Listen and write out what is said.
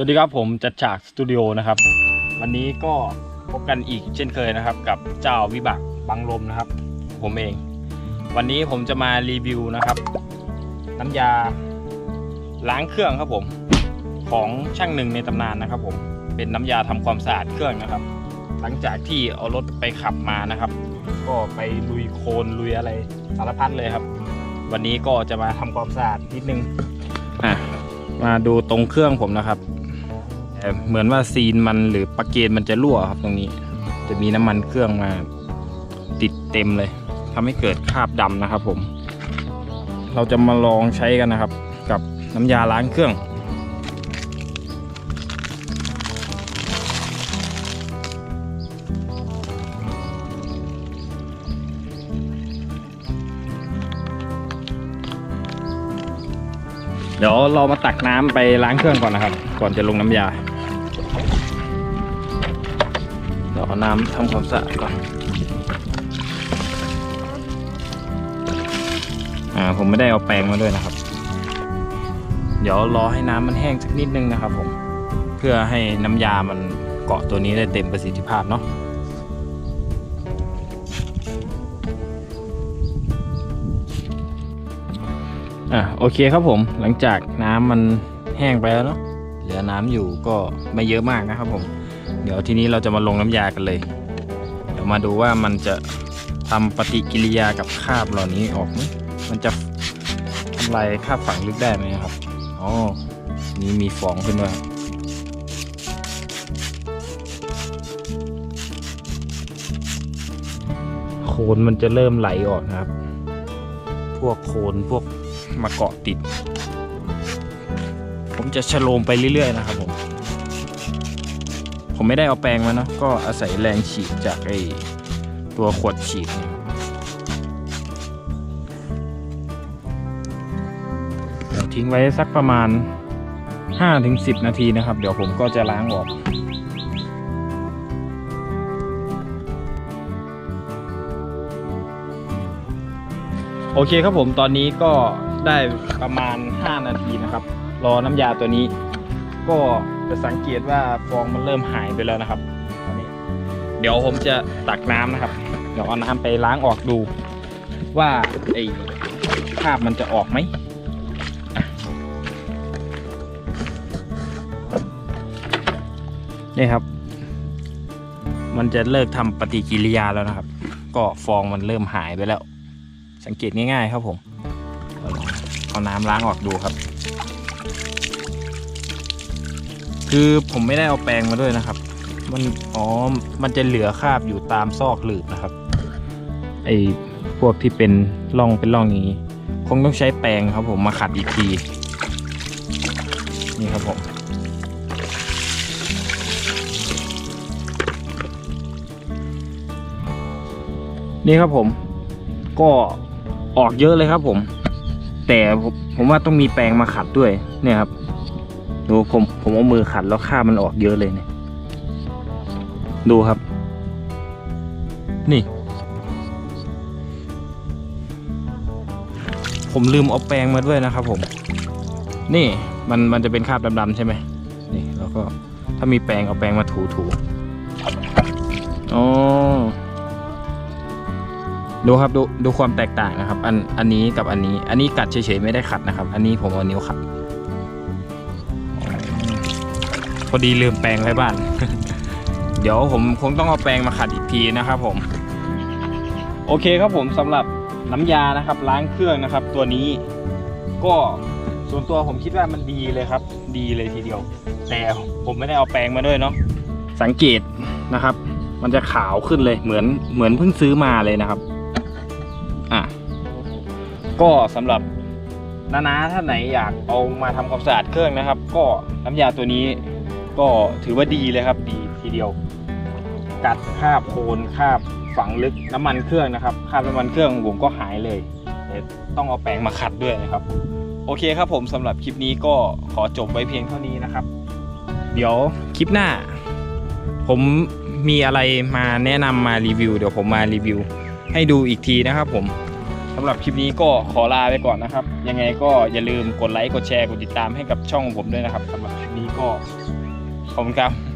สวัสดีครับผมจัดฉากสตูดิโอนะครับ วันนี้ก็พบกันอีกเช่นเคยนะครับ กับเจ้าวิบากบังลมนะครับ ผมเอง วันนี้ผมจะมารีวิวนะครับ น้ำยาล้างเครื่องครับผม ของช่างหนึ่งในตำนานนะครับ ผมเป็นน้ำยาทำความสะอาดเครื่องนะครับ หลังจากที่เอารถไปขับมานะครับ ก็ไปลุยโคลนลุยอะไรสารพัดเลยครับ วันนี้ก็จะมาทำความสะอาดนิดนึงอะมาดูตรงเครื่องผมนะครับ เอ่เหมือนว่าซีนมันหรือปลั๊กเกนมันจะรั่วครับตรงนี้ จะมีน้ำมันเครื่องมาติดเต็มเลยทำให้เกิดคราบดำนะครับ ผม เราจะมาลองใช้กันนะครับ กับน้ำยาล้างเครื่องเดี๋ยวเรามาตักน้ำไปล้างเครื่องก่อนนะครับ ก่อนจะลงน้ำยา ดี๋ยวเอาน้ำทำความสะอาดก่อนอ่าผมไม่ได้เอาแปรงมาด้วยนะครับ เดี๋ยวรอให้น้ำมันแห้งสักนิดนึงนะครับผมเพื่อให้น้ำยามันเกาะตัวนี้ได้เต็มประสิทธิภาพเนาะอะโอเคครับผมหลังจากน้ำมันแห้งไปแล้วเนาะเหลือน้ำอยู่ก็ไม่เยอะมากนะครับผม เดี๋ยวทีนี้เราจะมาลงน้ำยากันเลย เดี๋ยวมาดูว่ามันจะทำปฏิกิริยากับคราบเหล่านี้ออกไหมมันจะทำลายคราบฝังลึกได้ไหมครับอ๋อนี่มีฟองขึ้นด้วยโคนมันจะเริ่มไหลออกนะครับ พวกโคนพวกมาเกาะติด ผมจะชะโลมไปเรื่อย ๆ นะครับผม ผมไม่ได้เอาแปรงมาเนาะก็อาศัยแรงฉีดจากไอ้ตัวขวดฉีดเนี่ยเดี๋ยวทิ้งไว้สักประมาณ 5-10 นาทีนะครับ เดี๋ยวผมก็จะล้างออกโอเคครับผมตอนนี้ก็ได้ประมาณ 5 นาทีนะครับ รอน้ำยาตัวนี้ก็ จะสังเกตว่าฟองมันเริ่มหายไปแล้วนะครับตอนนี้เดี๋ยวผมจะตักน้ำนะครับ เดี๋ยวเอาน้ำไปล้างออกดู ว่าไอ้คราบมันจะออกไหมนี่ครับ มันจะเลิกทำปฏิกิริยาแล้วนะครับ ก็ฟองมันเริ่มหายไปแล้ว สังเกตง่ายๆครับผม เอาลองเอาน้ำล้างออกดูครับ คือผมไม่ได้เอาแปรงมาด้วยนะครับ มันอ๋อมันจะเหลือคราบอยู่ตามซอกหลืบนะครับ ไอ้พวกที่เป็นร่องเป็นร่องอย่างนี้ คงต้องใช้แปรงครับผมมาขัดอีกที นี่ครับผมนี่ครับผมก็ออกเยอะเลยครับผม แต่ผมว่าต้องมีแปรงมาขัดด้วยเนี่ยครับ ดูผมผมเอามือขัดแล้วคราบมันออกเยอะเลยเนี่ย ดูครับ นี่ ผมลืมเอาแปรงมาด้วยนะครับผม นี่มันมันจะเป็นคราบดำๆใช่ไหมนี่แล้วก็ถ้ามีแปรงเอาแปรงมาถูถูๆอ๋อดูครับดูดูความแตกต่างนะครับ อันอันนี้กับอันนี้ อันนี้กัดเฉยๆไม่ได้ขัดนะครับ อันนี้ผมเอานิ้วขัด พอดีลืมแปรงไว้บ้าน เดี๋ยวผมคงต้องเอาแปรงมาขัดอีกทีนะครับผม โอเคครับผมสำหรับน้ำยานะครับ ล้างเครื่องนะครับ ตัวนี้ก็ส่วนตัวผมคิดว่ามันดีเลยครับ ดีเลยทีเดียว แต่ผมไม่ได้เอาแปรงมาด้วยเนาะสังเกตนะครับ มันจะขาวขึ้นเลยเหมือนเหมือนเพิ่งซื้อมาเลยนะครับอะก็สำหรับนานาท่านไหนอยากเอามาทำความสะอาดเครื่องนะครับ ก็น้ำยาตัวนี้ ก็ถือว่าดีเลยครับ ดีทีเดียว กัดคราบโคลนคราบฝังลึกน้ำมันเครื่องนะครับคราบน้ำมันเครื่องผมก็หายเลยแต่ต้องเอาแปรงมาขัดด้วยนะครับ โอเคครับผมสำหรับคลิปนี้ก็ขอจบไว้เพียงเท่านี้นะครับ เดี๋ยวคลิปหน้า ผมมีอะไรมาแนะนำมารีวิว เดี๋ยวผมมารีวิว ให้ดูอีกทีนะครับผมสำหรับคลิปนี้ก็ขอลาไปก่อนนะครับ ยังไงก็อย่าลืมกดไลค์กดแชร์กดติดตามให้กับช่องผมด้วยนะครับสำหรับคลิปนี้ก็ ขอบคุณครับ